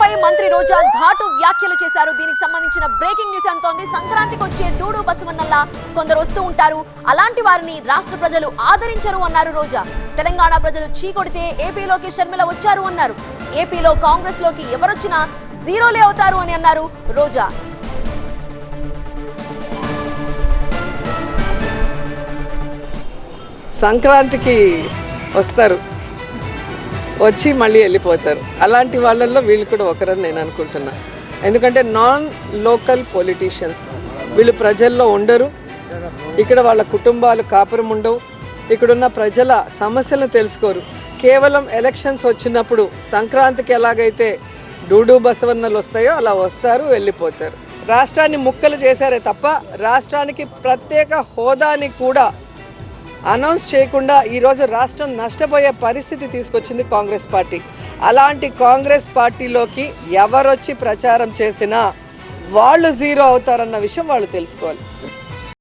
దీనిపై మంత్రి రోజా ఘాటు వ్యాఖ్యలు చేశారు. దీనికి సంబంధించిన బ్రేకింగ్ న్యూస్ అంతోంది. సంక్రాంతికి వచ్చే డూడు బసవన్నల్లా కొందరు వస్తూ ఉంటారు. అలాంటి వారిని రాష్ట్ర ప్రజలు ఆదరించరు అన్నారు రోజా. తెలంగాణ ప్రజలు చీకొడితే ఏపీలోకి షర్మిల వచ్చారు అన్నారు. ఏపీలో కాంగ్రెస్లోకి ఎవరొచ్చినా జీరోలే అవుతారు అని అన్నారు రోజా. సంక్రాంతికి వస్తారు. వచ్చి మళ్ళీ వెళ్ళిపోతారు. అలాంటి వాళ్ళల్లో వీళ్ళు కూడా ఒకరని నేను అనుకుంటున్నా. ఎందుకంటే నాన్ లోకల్ పొలిటీషియన్స్ వీళ్ళు ప్రజల్లో ఉండరు. ఇక్కడ వాళ్ళ కుటుంబాలు కాపురం ఉండవు. ఇక్కడున్న ప్రజల సమస్యలను తెలుసుకోరు. కేవలం ఎలక్షన్స్ వచ్చినప్పుడు సంక్రాంతికి ఎలాగైతే డూడు బసవన్నలు వస్తాయో అలా వస్తారు వెళ్ళిపోతారు. రాష్ట్రాన్ని ముక్కలు చేశారే తప్ప రాష్ట్రానికి ప్రత్యేక హోదాని కూడా అనౌన్స్ చేయకుండా ఈరోజు రాష్ట్రం నష్టపోయే పరిస్థితి తీసుకొచ్చింది కాంగ్రెస్ పార్టీ. అలాంటి కాంగ్రెస్ పార్టీలోకి ఎవరొచ్చి ప్రచారం చేసినా వాళ్ళు జీరో అవుతారన్న విషయం వాళ్ళు తెలుసుకోవాలి.